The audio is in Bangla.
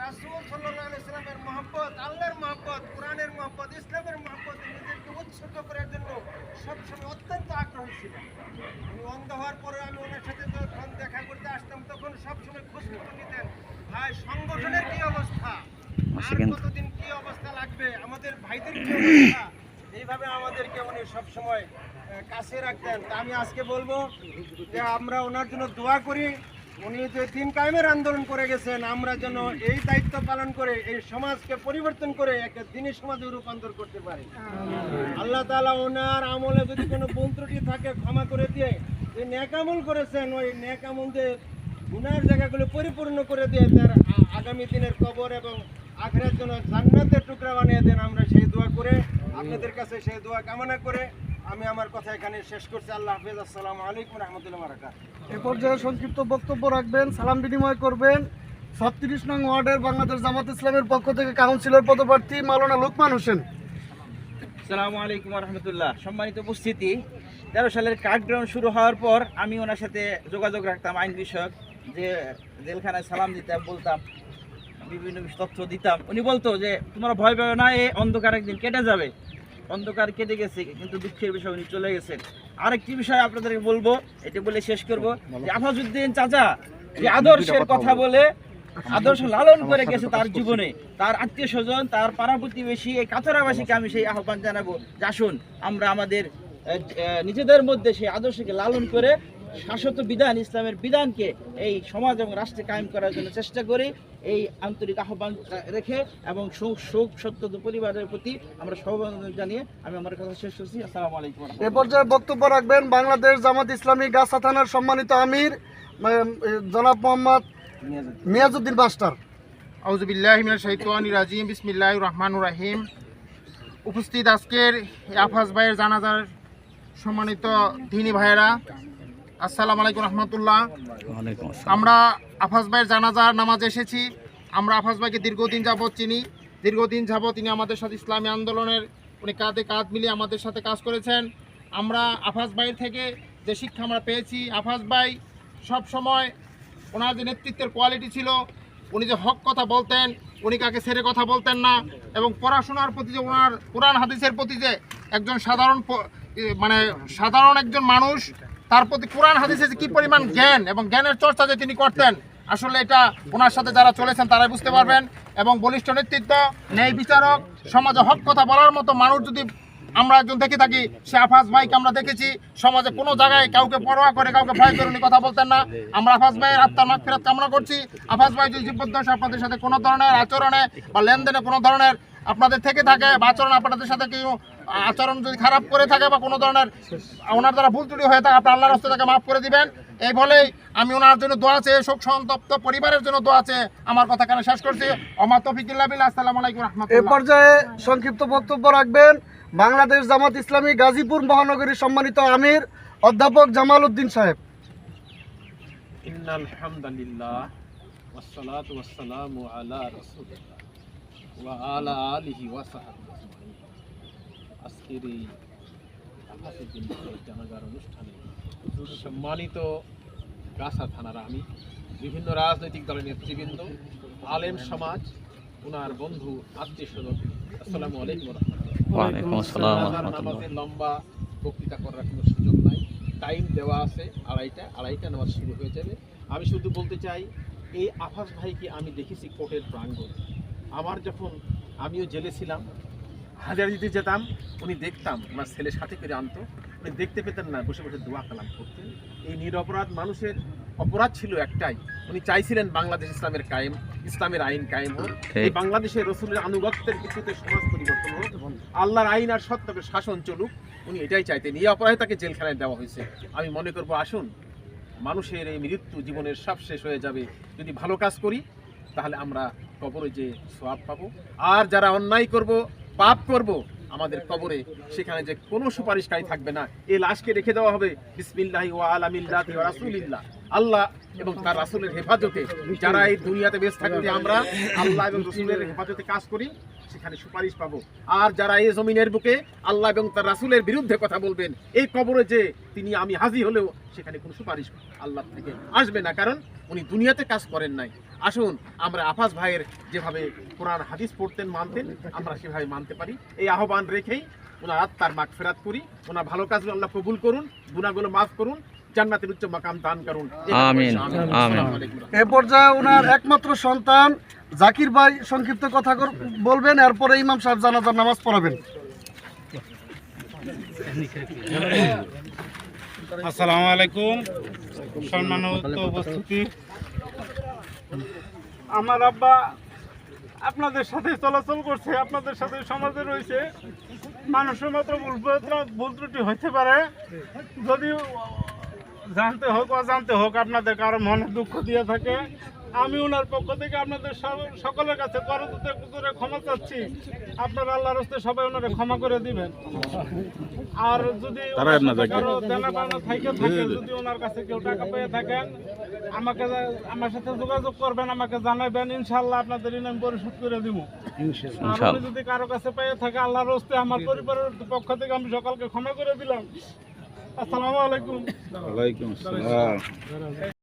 রাসূল সাল্লাল্লাহু আলাইহি সাল্লামের মহব্বত আল্লাহর মহব্বত কোরআনের মহব্বত ইসলামের মহব্বত নিজেকে উৎসর্গ করার জন্য সবসময় অত্যন্ত আগ্রহী ছিলেন। উনি অন্ধ হওয়ার পরে আমি ওনার সাথে যখন দেখা করতে আসতাম তখন সবসময় খোঁজ খবর নিতেন ভাই সংগঠনের কি অবস্থা? আর কতদিন কি অবস্থা লাগবে? আমাদের ভাইদের কি অবস্থা? এইভাবে আমাদেরকে উনি সবসময় কাছে রাখতেন। তা আমি আজকে বলব যে আমরা ওনার জন্য দোয়া করি। উনি যে দিন কায়েমের আন্দোলন করে গেছেন আমরা যেন এই দায়িত্ব পালন করে এই সমাজকে পরিবর্তন করে একটা দিনী সমাজে রূপান্তর করতে পারি। আল্লাহ তাআলা ওনার আমলে যদি কোনো ভুল ত্রুটি থাকে ক্ষমা করে দিয়ে যে ন্যাকামল করেছেন ওই ন্যাকামলদের গুনার জায়গাগুলো পরিপূর্ণ করে দিয়ে তার আগামী দিনের কবর এবং আখেরার জন্য জান্নাতের টুকরা বানিয়ে দেন আমরা সেই দোয়া করে আপনাদের কাছে সেই দোয়া কামনা করে আমি আমার কথা এখানে শেষ করছি। আল্লাহ হাফেজ। আসসালামু আলাইকুম রহমতুল্লাহ বারাকাত এ পর্যায়ে সংক্ষিপ্ত বক্তব্য রাখবেন সালাম বিনিময় করবেন। ছত্রিশ নং ওয়ার্ডের বাংলাদেশ জামাত ইসলামের পক্ষ থেকে কাউন্সিলর পদপ্রার্থী মাওলানা লোকমান হোসেন। সালামু আলাইকুম রহমতুল্লাহ। সম্মানিত উপস্থিতি তেরো সালের কার্ডগ্রাউন্ড শুরু হওয়ার পর আমি ওনার সাথে যোগাযোগ রাখতাম আইন বিষয়ক যে জেলখানায় সালাম দিতাম বলতাম বিভিন্ন তথ্য দিতাম। উনি বলতো যে তোমরা ভয় পাবে না এ অন্ধকার একদিন কেটে যাবে। অন্ধকার কেটে গেছে কিন্তু দুঃখের বিষয় উনি চলে গেছেন। আরেকটি বিষয় আপনাদেরকে বলব এটা বলে শেষ করব। যে আফাজউদ্দিন চাচা যে আদর্শের কথা বলে আদর্শ লালন করে গেছে তার জীবনে। তার আত্মীয় স্বজন তার পাড়া প্রতিবেশী এই কাছারাবাসীকে আমি সেই আহ্বান জানাব। যে আসুন আমরা আমাদের নিজেদের মধ্যে সেই আদর্শকে লালন করে শাশ্বত বিধান ইসলামের বিধানকে এই সমাজ এবং রাষ্ট্রে কায়েম করার জন্য চেষ্টা করি এই আন্তরিক আহ্বান রেখে এবং শোক শোক সত্য পরিবারের প্রতি আমরা সহবাদন জানিয়ে আমি আমার কথা শেষ করছি। আসসালামু আলাইকুম এ পর্যায়ে বক্তব্য রাখবেন বাংলাদেশ জামাত ইসলামী গাছা থানার সম্মানিত আমির জনাব মোহাম্মদ মিয়াজউদ্দিন মাস্টার আউজবিল্লাহিমিনাশাইতানির বিসমিল্লাহ রহমান রাহিম। উপস্থিত আজকের আফাজ ভাইয়ের জানাজার সম্মানিত দিনী ভাইয়েরা আসসালামু আলাইকুম রহমতুল্লাহ। আমরা আফাজ ভাইয়ের জানাজার নামাজ এসেছি। আমরা আফাজ ভাইকে দীর্ঘদিন যাবৎ চিনি। দীর্ঘদিন যাবৎ তিনি আমাদের সাথে ইসলামী আন্দোলনের উনি কাঁধে কাঁধ মিলিয়ে আমাদের সাথে কাজ করেছেন। আমরা আফাজ ভাইয়ের থেকে যে শিক্ষা আমরা পেয়েছি আফাজ ভাই সব সময় ওনার যে নেতৃত্বের কোয়ালিটি ছিল। উনি যে হক কথা বলতেন উনি কাকে ছেড়ে কথা বলতেন না এবং পড়াশোনার প্রতি যে ওনার কোরআন হাদিসের প্রতি যে একজন সাধারণ মানে সাধারণ একজন মানুষ তার প্রতি কোরআন হাদিসে কি পরিমাণ জ্ঞান এবং জ্ঞানের চর্চা যে তিনি করতেন, আসলে এটা ওনার সাথে যারা চলেছেন তারাই বুঝতে পারবেন। এবং বলিষ্ঠ নেতৃত্ব, ন্যায় বিচারক, সমাজে হক কথা বলার মতো মানুষ যদি আমরা একজন দেখে থাকি, সে আফাজ ভাইকে আমরা দেখেছি, সমাজে কোনো জায়গায় কাউকে পরোয়া করে, কাউকে ভয় করে কথা বলতেন না। আমরা আফাজ ভাইয়ের আত্মার মাগ ফেরত কামনা করছি। আফাজ ভাই যদি জীবদ্দশ আপনাদের সাথে কোনো ধরনের আচরণে বা লেনদেনে কোনো ধরনের আপনাদের থেকে থাকে বা আচরণ আপনাদের সাথে কেউ আচরণ যদি খারাপ করে থাকে বা কোনো ধরনের ওনার দ্বারা ভুল ত্রুটি হয়ে থাকে আপনি আল্লাহর রাস্তা তাকে মাফ করে দিবেন এই বলেই আমি ওনার জন্য দোয়া চেয়ে শোক সন্তপ্ত পরিবারের জন্য দোয়া চেয়ে আমার কথা কেন শেষ করছি অমা তফিকুল্লাহ বিল্লাহ আসসালামু আলাইকুম এ রহমতুল্লাহ পর্যায়ে সংক্ষিপ্ত বক্তব্য রাখবেন বাংলাদেশ জামাত ইসলামী গাজীপুর মহানগরীর সম্মানিত আমির অধ্যাপক জামাল উদ্দিন সাহেব إن الحمد لله والصلاة والسلام على رسول الله وعلى آله وصحبه أجمعين আজকের এই আকাশের দিন জানাজার অনুষ্ঠানে সম্মানিত গাছা থানার আমি বিভিন্ন রাজনৈতিক দলের নেতৃবৃন্দ আলেম সমাজ ওনার বন্ধু আত্মীয় স্বজন আসসালামু আলাইকুম রাহমাতুল্লাহ। লম্বা বক্তৃতা করার কোনো সুযোগ নাই। টাইম দেওয়া আছে আড়াইটা আড়াইটা নামাজ শুরু হয়ে যাবে। আমি শুধু বলতে চাই এই আফাস ভাইকে আমি দেখেছি কোর্টের প্রাঙ্গণ। আমার যখন আমিও জেলে ছিলাম হাজার দিতে যেতাম উনি দেখতাম আমার ছেলে সাথে করে আনতো উনি দেখতে পেতেন না বসে বসে দোয়া কালাম করতেন। এই নিরপরাধ মানুষের অপরাধ ছিল একটাই। উনি চাইছিলেন বাংলাদেশ ইসলামের কায়েম ইসলামের আইন কায়েম হোক। এই বাংলাদেশের রসুলের আনুগত্যের ভিত্তিতে সমাজ পরিবর্তন হোক আল্লাহর আইন আর সত্যকে শাসন চলুক উনি এটাই চাইতেন। এই অপরাধে তাকে জেলখানায় দেওয়া হয়েছে। আমি মনে করব আসুন মানুষের এই মৃত্যু জীবনের সব শেষ হয়ে যাবে। যদি ভালো কাজ করি তাহলে আমরা কবরে যে সোয়াব পাবো। আর যারা অন্যায় করব পাপ করব, আমাদের কবরে সেখানে যে কোনো সুপারিশকারী থাকবে না। এই লাশকে রেখে দেওয়া হবে। বিসমিল্লাহি ওয়া আলামিল্লাহ ওয়া রাসূলিল্লাহ। আল্লাহ এবং তার রাসূলের হেফাজতে যারা এই দুনিয়াতে বেঁচে থাকতে আমরা আল্লাহ এবং রাসূলের হেফাজতে কাজ করি সেখানে সুপারিশ পাবো। আর যারা এই জমিনের বুকে আল্লাহ এবং তার রাসূলের বিরুদ্ধে কথা বলবেন এই কবরে যে তিনি আমি হাজি হলেও সেখানে কোনো সুপারিশ আল্লাহ থেকে আসবে না কারণ উনি দুনিয়াতে কাজ করেন নাই। আসুন আমরা আফাস ভাইয়ের যেভাবে কোরআন হাদিস পড়তেন মানতেন আমরা সেভাবে মানতে পারি। এই আহ্বান রেখেই ওনার আত্মার মাগ ফেরাত করি। ওনার ভালো কাজগুলো আল্লাহ কবুল করুন গুনাহগুলো মাফ করুন জান্নাতের উচ্চ মাকাম দান করুন। আমিন, আমিন। এ পর্যায়ে ওনার একমাত্র সন্তান জাকির ভাই সংক্ষিপ্ত কথা বলবেন এরপরে ইমাম সাহেব জানাজার নামাজ পড়াবেন। আসসালামু আলাইকুম। সম্মানিত উপস্থিতি। আমার আব্বা আপনাদের সাথে চলাচল করছে আপনাদের সাথে সমাজে রয়েছে। মানুষের মাত্র ভুল ভুল ত্রুটি হইতে পারে। যদি জানতে হোক অজানতে হোক আপনাদের কারও মনে দুঃখ দিয়ে থাকে। আমি ওনার পক্ষ থেকে আপনাদের সব- সকলের কাছে করে ক্ষমা চাচ্ছি। আপনারা আল্লাহর হস্তে সবাই ওনারে ক্ষমা করে দিবেন। আর যদি থাকে থাকে যদি ওনার কাছে কেউ টাকা পেয়ে থাকেন আমাকে আমার সাথে যোগাযোগ করবেন আমাকে জানাবেন ইনশাল্লাহ আপনাদের ঋণ আমি পরিশোধ করে দিব। আর যদি কারও কাছে পেয়ে থাকে আল্লাহর হস্তে আমার পরিবারের পক্ষ থেকে আমি সকালকে ক্ষমা করে দিলাম। আসসালামু আলাইকুম।